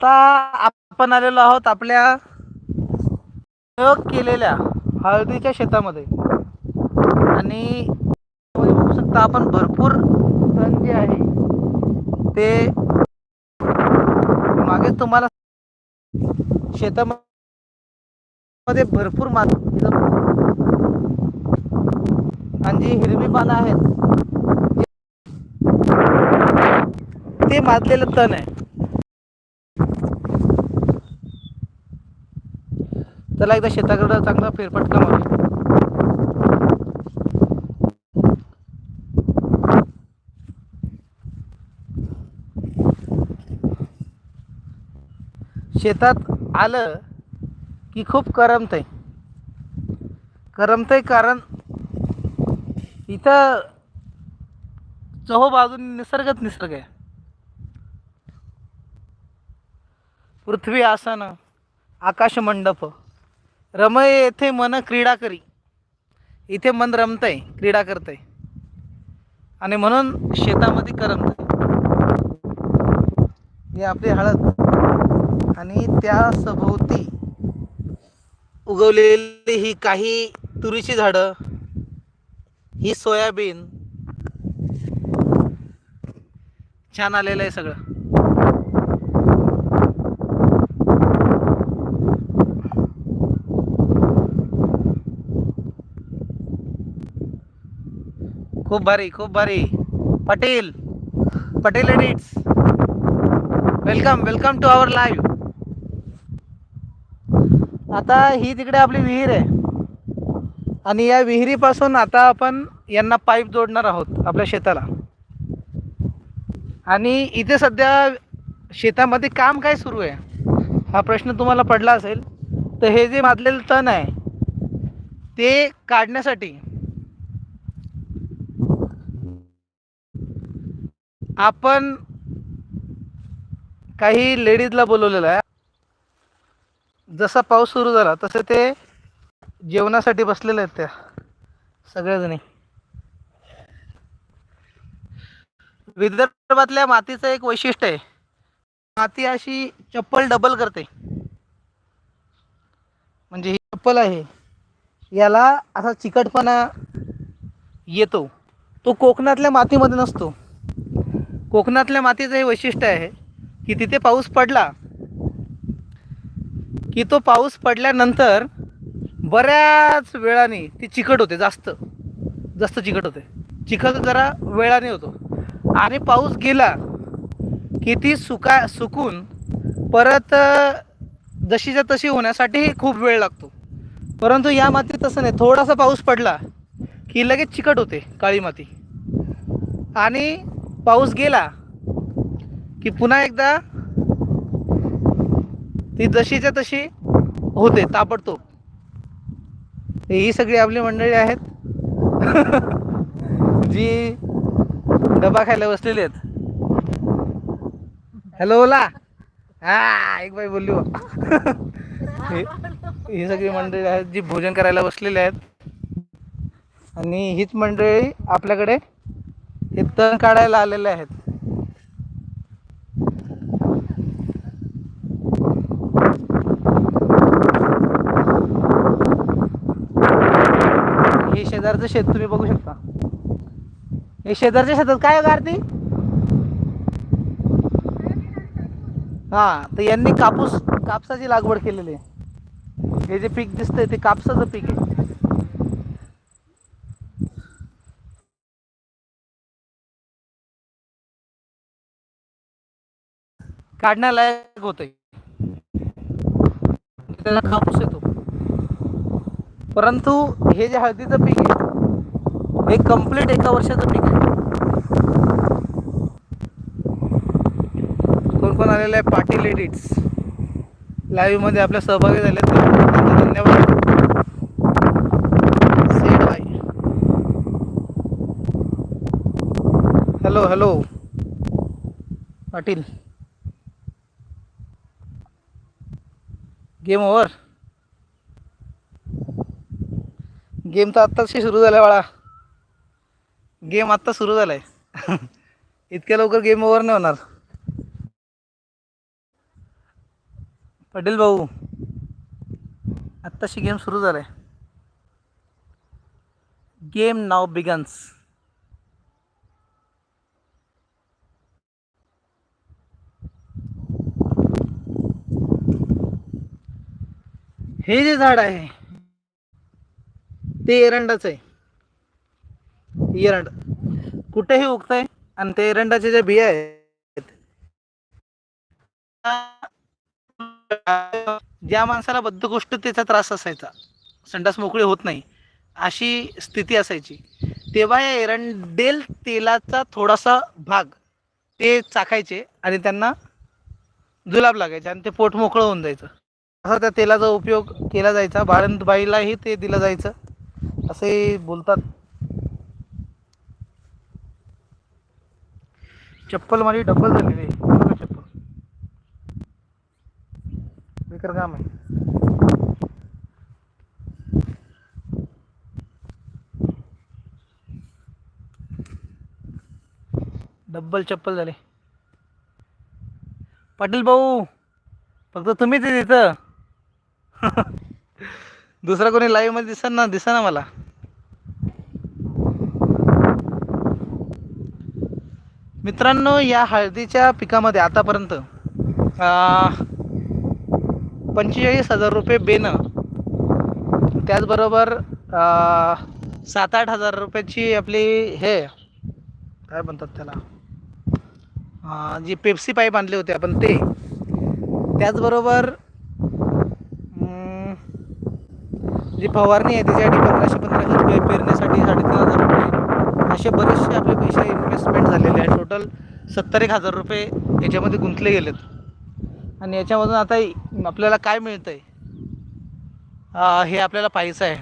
आता आपण आलेलो आहोत आपल्या प्रयोग केलेल्या हळदीच्या शेतामध्ये. आणि बघू शकता आपण भरपूर तण जे आहे. ते मागे तुम्हाला शेतामध्ये भरपूर मात आणि जी हिरवी पानं आहेत ते माजलेलं तण आहे. चला एकदा शेताकडं चांगला फेरफटका मारूया. शेतात आलं की खूप करमतंय. करमतंय कारण इथं चहो बाजूने निसर्गच निसर्ग आहे. पृथ्वी आसन आकाश मंडप रमय येथे मन क्रीडा करी. इथे मन रमतंय क्रीडा करतंय. आणि म्हणून शेतामध्ये करमतंय. ही आपली हळद. आणि त्या सभोवती उगवलेली ही काही तुरीची झाडं ही सोयाबीन छान आलेलं आहे सगळं. खूप भारी खूप भारी. Patel. Patel edits welcome welcome to our live आता ही तिकडे आपली विहीर आहे. आणि या विहिरीपासून आता आपण यांना पाईप जोडणार आहोत आपल्या शेताला. आणि इथे सध्या शेतामध्ये काम काय सुरू आहे? हा प्रश्न तुम्हाला पडला असेल. तर हे जे माजलेलं तण आहे ते काढण्यासाठी आपण काही लेडीजला बोलवलेलं आहे. जसा पाऊस सुरू झाला तसे ते जेवणासाठी बसलेलं आहेत त्या सगळ्याजणी विदर्भातल्या मातीचं एक वैशिष्ट्य आहे. माती अशी चप्पल डबल करते. म्हणजे ही चप्पल आहे. याला असा चिकटपणा येतो. तो कोकणातल्या मातीमध्ये नसतो. कोकणातल्या मातीचं हे वैशिष्ट्य आहे की तिथे पाऊस पडला की तो पाऊस पडल्यानंतर बऱ्याच वेळाने ती चिकट होते जास्त जास्त चिकट होते. चिखल जरा वेळाने होतो. आणि पाऊस गेला की ती सुका सुकून परत जशीच्या तशी होण्यासाठी खूप वेळ लागतो. परंतु या मातीत तसं नाही. थोडासा पाऊस पडला की लगेच चिकट होते काळी माती. आणि पाऊस गेला की पुन्हा एकदा ती जशीच्या तशी होते ताबडतोब. ही सगळी आपली मंडळी आहेत. जी डबा खायला बसलेली आहेत. हॅलो ओला. हा एक बाई बोलली ही सगळी मंडळी आहेत जी भोजन करायला बसलेली आहेत. आणि हीच मंडळी आपल्याकडे हे तण काढायला आलेले आहेत. हे शेजारचं शेत तुम्ही बघू शकता. हे शेजारच्या शेतात काय गारती आरती हा तर यांनी कापूस कापसाची लागवड केलेली आहे. हे जे पीक दिसतंय ते कापसाचं पीक आहे. काढण्यालायक होते त्याला कापूस येतो. परंतु हे जे हळदीचं पीक आहे हे कंप्लीट एका वर्षाचं पीक आहे. कोण कोण आलेलं आहे? पाटील एडिट्स लाईव्हमध्ये आपल्या सहभागी झाले धन्यवाद. Sed bye hello hello Patil. Game over game तर आत्ताशी सुरू झाला बाळा. गेम आत्ता सुरू झालाय. इतक्या लवकर गेम ओव्हर नाही होणार. पटेल भाऊ आत्ताशी गेम सुरू झालाय. गेम नाव बिगन्स हे जे झाड आहे ते एरंडाच आहे. एरंड. कुठेही उगतंय आणि ते एरंडाचे जे बिया आहेत ज्या माणसाला बद्ध गोष्ट त्याचा त्रास असायचा संडास मोकळी होत नाही अशी स्थिती असायची. तेव्हा या एरंडेल तेलाचा थोडासा भाग ते चाखायचे आणि त्यांना जुलाब लागायचे आणि ते पोट मोकळं होऊन जायचं. असा त्या तेलाचा उपयोग केला जायचा. बाळंतबाईलाही ते दिलं जायचं. असे बोलतात. चप्पल माझी डब्बल झालेली आहे चप्पल. बेकार काम आहे. डब्बल चप्पल झाले. पाटील भाऊ फक्त तुम्हीच आहे तिथं. दुसरा कोणी लाईव्हमध्ये दिसन ना दिसा ना मला. मित्रांनो या हळदीच्या पिकामध्ये आतापर्यंत पंचेचाळीस हजार रुपये बेनं. त्याचबरोबर सात आठ हजार रुपयाची आपली हे काय म्हणतात त्याला? जी पेप्सी पाईप आणले होते आपण ते. त्याचबरोबर जी फवारणी आहे त्याच्यासाठी पंधराशे पंधराशे रुपये पेरण्यासाठी साडेतीन हजार रुपये. असे बरेचसे आपले पैसे इन्व्हेस्टमेंट झालेले आहे टोटल सत्तर एक हजार रुपये याच्यामध्ये गुंतले गेलेत. आणि याच्यामधून आता आपल्याला काय मिळतं आहे हे आपल्याला पाहायचं आहे.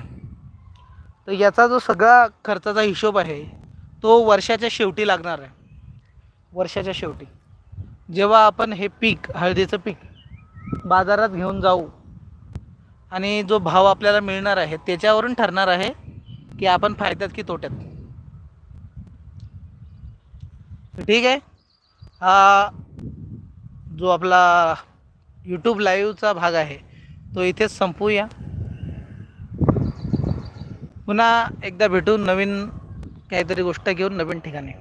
तर याचा जो सगळा खर्चाचा हिशोब आहे तो वर्षाच्या शेवटी लागणार आहे. वर्षाच्या शेवटी. जेव्हा आपण हे पीक हळदीचं पीक बाजारात घेऊन जाऊ आणि जो भाव आपल्याला मिळणार आहे त्याच्यावरून ठरणार आहे की आपण फायद्यात की तोट्यात. ठीक आहे? हा जो आपला यूट्यूब लाईव्हचा भाग आहे तो इथेच संपूया. पुन्हा एकदा भेटू नवीन काहीतरी गोष्ट घेऊन नवीन ठिकाणी.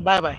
Bye bye